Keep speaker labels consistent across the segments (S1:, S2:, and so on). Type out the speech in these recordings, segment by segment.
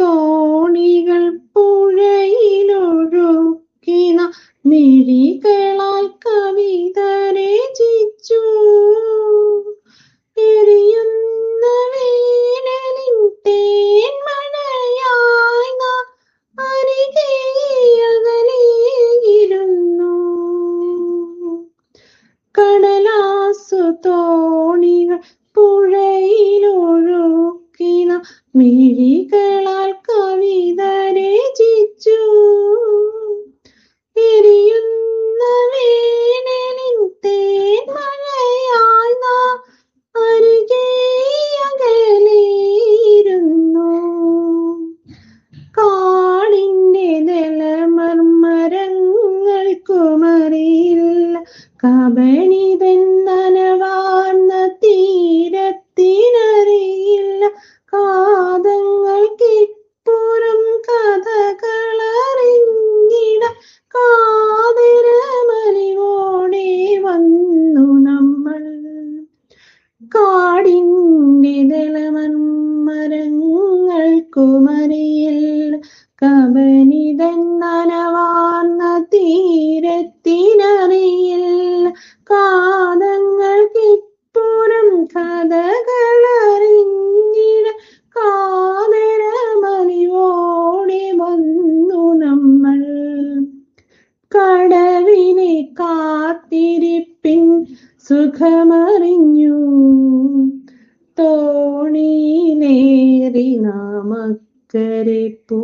S1: തോണികൾ Paul మిళికల കടവിനെ കാത്തിരിപ്പിൻ സുഖമറിഞ്ഞു. തോണിനേറി നാമക്കരെ പോ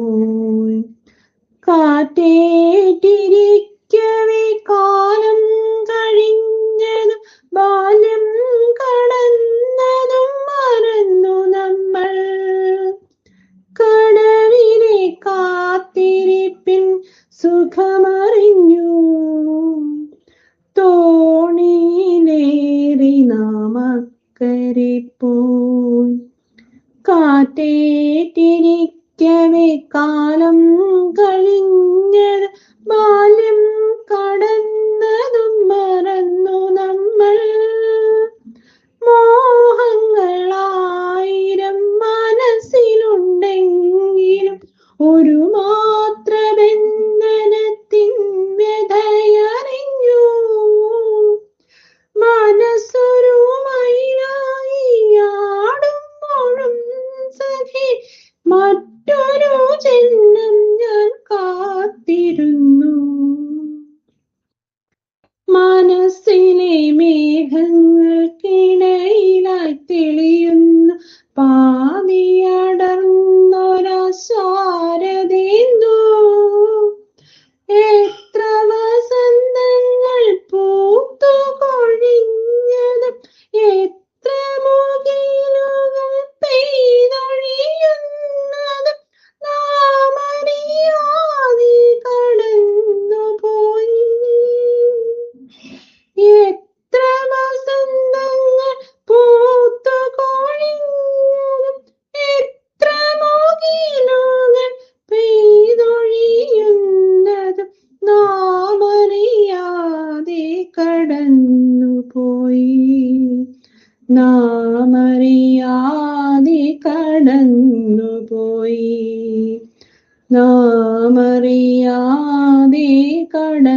S1: കാറ്റേറ്റിരിക്കവേ കാലം കഴിഞ്ഞത് ബാല മറ്റൊരു ജന്മം ഞാൻ കാത്തിരുന്നു. മനസ്സിനെ നാമറിയാതെ കടന്നുപോയി. നാമറിയാതെ കട